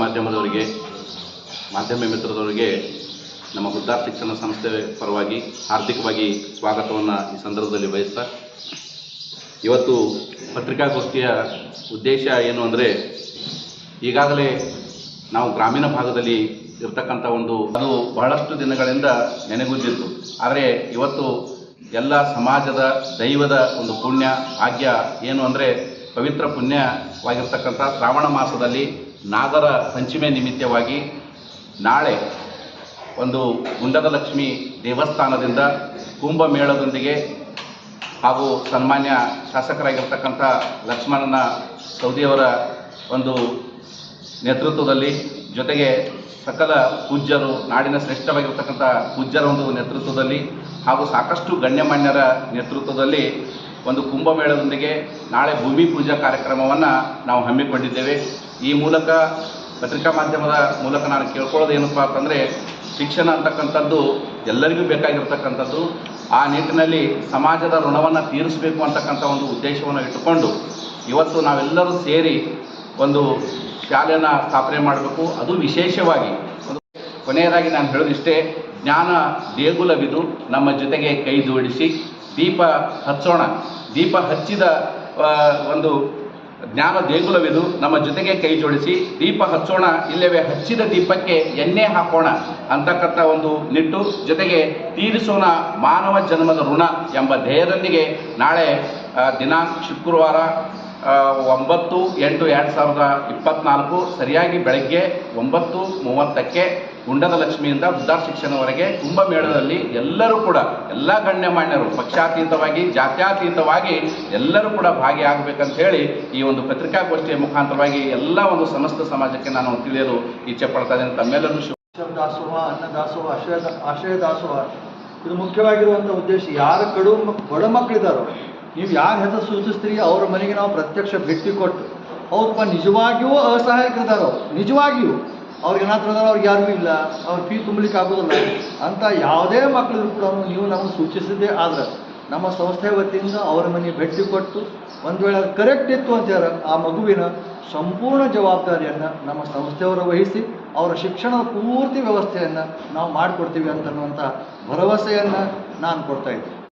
ಮಾಧ್ಯಮದವರಿಗೆ, ಮಾಧ್ಯಮ ಮಿತ್ರದವರಿಗೆ, ನಮ್ಮ ಗುದ್ದಾರ್ ಶಿಕ್ಷಣ ಸಂಸ್ಥೆ ಪರವಾಗಿ ಹಾರ್ದಿಕವಾಗಿ ಸ್ವಾಗತವನ್ನು ಈ ಸಂದರ್ಭದಲ್ಲಿ ಬಯಸ್ತಾ, ಇವತ್ತು ಪತ್ರಿಕಾಗೋಷ್ಠಿಯ ಉದ್ದೇಶ ಏನು ಅಂದರೆ, ಈಗಾಗಲೇ ನಾವು ಗ್ರಾಮೀಣ ಭಾಗದಲ್ಲಿ ಇರ್ತಕ್ಕಂಥ ಒಂದು, ಅದು ಬಹಳಷ್ಟು ದಿನಗಳಿಂದ ನೆನೆಗುದ್ದಿತ್ತು ಆದರೆ ಇವತ್ತು ಎಲ್ಲ ಸಮಾಜದ ದೈವದ ಒಂದು ಪುಣ್ಯ, ಭಾಗ್ಯ ಏನು ಅಂದರೆ ಪವಿತ್ರ ಪುಣ್ಯವಾಗಿರ್ತಕ್ಕಂಥ ಶ್ರಾವಣ ಮಾಸದಲ್ಲಿ ನಾಗರ ಪಂಚಮಿ ನಿಮಿತ್ತವಾಗಿ ನಾಳೆ ಒಂದು ಗುಂಡದಲಕ್ಷ್ಮಿ ದೇವಸ್ಥಾನದಿಂದ ಕುಂಭಮೇಳದೊಂದಿಗೆ ಹಾಗೂ ಸನ್ಮಾನ್ಯ ಶಾಸಕರಾಗಿರ್ತಕ್ಕಂಥ ಲಕ್ಷ್ಮಣನ ಸೌದಿಯವರ ಒಂದು ನೇತೃತ್ವದಲ್ಲಿ ಜೊತೆಗೆ ಸಕಲ ಪೂಜ್ಯರು, ನಾಡಿನ ಶ್ರೇಷ್ಠವಾಗಿರ್ತಕ್ಕಂಥ ಪೂಜ್ಯರ ಒಂದು ನೇತೃತ್ವದಲ್ಲಿ ಹಾಗೂ ಸಾಕಷ್ಟು ಗಣ್ಯಮಾನ್ಯರ ನೇತೃತ್ವದಲ್ಲಿ ಒಂದು ಕುಂಭಮೇಳದೊಂದಿಗೆ ನಾಳೆ ಭೂಮಿ ಪೂಜಾ ಕಾರ್ಯಕ್ರಮವನ್ನು ನಾವು ಹಮ್ಮಿಕೊಂಡಿದ್ದೇವೆ. ಈ ಮೂಲಕ ಪತ್ರಿಕಾ ಮಾಧ್ಯಮದ ಮೂಲಕ ನಾನು ಕೇಳ್ಕೊಳ್ಳೋದು ಏನಪ್ಪ ಅಂತಂದರೆ, ಶಿಕ್ಷಣ ಅಂತಕ್ಕಂಥದ್ದು ಎಲ್ಲರಿಗೂ ಬೇಕಾಗಿರ್ತಕ್ಕಂಥದ್ದು. ಆ ನಿಟ್ಟಿನಲ್ಲಿ ಸಮಾಜದ ಋಣವನ್ನು ತೀರಿಸಬೇಕು ಅಂತಕ್ಕಂಥ ಒಂದು ಉದ್ದೇಶವನ್ನು ಇಟ್ಟುಕೊಂಡು ಇವತ್ತು ನಾವೆಲ್ಲರೂ ಸೇರಿ ಒಂದು ಶಾಲೆಯನ್ನು ಸ್ಥಾಪನೆ ಮಾಡಬೇಕು. ಅದು ವಿಶೇಷವಾಗಿ ಕೊನೆಯದಾಗಿ ನಾನು ಹೇಳೋದಿಷ್ಟೇ, ಜ್ಞಾನ ದೇಗುಲವಿದು ನಮ್ಮ ಜೊತೆಗೆ ಕೈ ಜೋಡಿಸಿ, ದೀಪ ಹಚ್ಚೋಣ. ದೀಪ ಹಚ್ಚಿದ ಒಂದು ಜ್ಞಾನ ದೇಗುಲವಿದು. ನಮ್ಮ ಜೊತೆಗೆ ಕೈ ಜೋಡಿಸಿ, ದೀಪ ಹಚ್ಚೋಣ, ಇಲ್ಲವೇ ಹಚ್ಚಿದ ದೀಪಕ್ಕೆ ಎಣ್ಣೆ ಹಾಕೋಣ ಅಂತಕ್ಕಂಥ ಒಂದು ನಿಟ್ಟು. ಜೊತೆಗೆ ತೀರಿಸೋಣ ಮಾನವ ಜನ್ಮದ ಋಣ ಎಂಬ ಧ್ಯೇಯದೊಂದಿಗೆ ನಾಳೆ ದಿನಾ ದಿನಾಂಕ ಶುಕ್ರವಾರ ಒಂಬತ್ತು, ಎಂಟು, ಎರಡು ಸಾವಿರದ ಇಪ್ಪತ್ನಾಲ್ಕು ಸರಿಯಾಗಿ ಬೆಳಗ್ಗೆ ಒಂಬತ್ತು, ಮೂವತ್ತಕ್ಕೆ ಗುಂಡದ ಲಕ್ಷ್ಮಿಯಿಂದ ಉದ್ದಾರ ಶಿಕ್ಷಣವರೆಗೆ ಕುಂಭಮೇಳದಲ್ಲಿ ಎಲ್ಲರೂ ಕೂಡ, ಎಲ್ಲ ಗಣ್ಯಮಾನ್ಯರು, ಪಕ್ಷಾತೀತವಾಗಿ, ಜಾತ್ಯಾತೀತವಾಗಿ ಎಲ್ಲರೂ ಕೂಡ ಭಾಗಿಯಾಗಬೇಕಂತ ಹೇಳಿ ಈ ಒಂದು ಪತ್ರಿಕಾಗೋಷ್ಠಿಯ ಮುಖಾಂತರವಾಗಿ ಎಲ್ಲ ಒಂದು ಸಮಸ್ತ ಸಮಾಜಕ್ಕೆ ನಾನು ತಿಳಿಯಲು ಇಚ್ಛೆ ಪಡ್ತಾ ಇದ್ದೇನೆ. ತಮ್ಮೆಲ್ಲರೂ ದಾಸೋಹ, ಅನ್ನ ದಾಸೋಹ, ಆಶ್ರಯ ಆಶ್ರಯ ದಾಸೋಹ. ಇದು ಮುಖ್ಯವಾಗಿರುವಂಥ ಉದ್ದೇಶ ಯಾರು ಕಡು ಬಡ ಮಕ್ಕಳಿದ್ದಾರೋ ನೀವು ಯಾರ ಹೆಸರು ಸೂಚಿಸ್ತೀರಿ? ಅವ್ರ ಮನೆಗೆ ನಾವು ಪ್ರತ್ಯಕ್ಷ ಭೇಟಿ ಕೊಟ್ಟು ಅವ್ರಪ್ಪ ನಿಜವಾಗಿಯೂ ಅಸಹಾಯಕರಿದ್ದಾರೋ ನಿಜವಾಗಿಯೂ. ಅವ್ರಿಗೆ ಏನಾದ್ರು ಅದಾರ ಅವ್ರಿಗೆ ಯಾರಿಗೂ ಇಲ್ಲ. ಅವ್ರ ಫೀ ತುಂಬಲಿಕ್ಕೆ ಆಗೋದಿಲ್ಲ. ಅಂತ ಯಾವುದೇ ಮಕ್ಕಳಿದ್ರು ಕೂಡ ನೀವು ನಮಗೆ ಸೂಚಿಸಿದ್ದೇ ಆದ್ರೆ, ನಮ್ಮ ಸಂಸ್ಥೆ ವತಿಯಿಂದ ಅವರ ಮನೆಗೆ ಭೇಟಿ ಕೊಟ್ಟು, ಒಂದು ವೇಳೆ ಅದು ಕರೆಕ್ಟ್ ಇತ್ತು ಅಂತ ಆ ಮಗುವಿನ ಸಂಪೂರ್ಣ ಜವಾಬ್ದಾರಿಯನ್ನು ನಮ್ಮ ಸಂಸ್ಥೆಯವರು ವಹಿಸಿ, ಅವರ ಶಿಕ್ಷಣದ ಪೂರ್ತಿ ವ್ಯವಸ್ಥೆಯನ್ನು ನಾವು ಮಾಡಿಕೊಡ್ತೀವಿ ಅಂತನ್ನುವಂಥ ಭರವಸೆಯನ್ನು ನಾನು ಕೊಡ್ತಾ ಇದ್ದೀನಿ.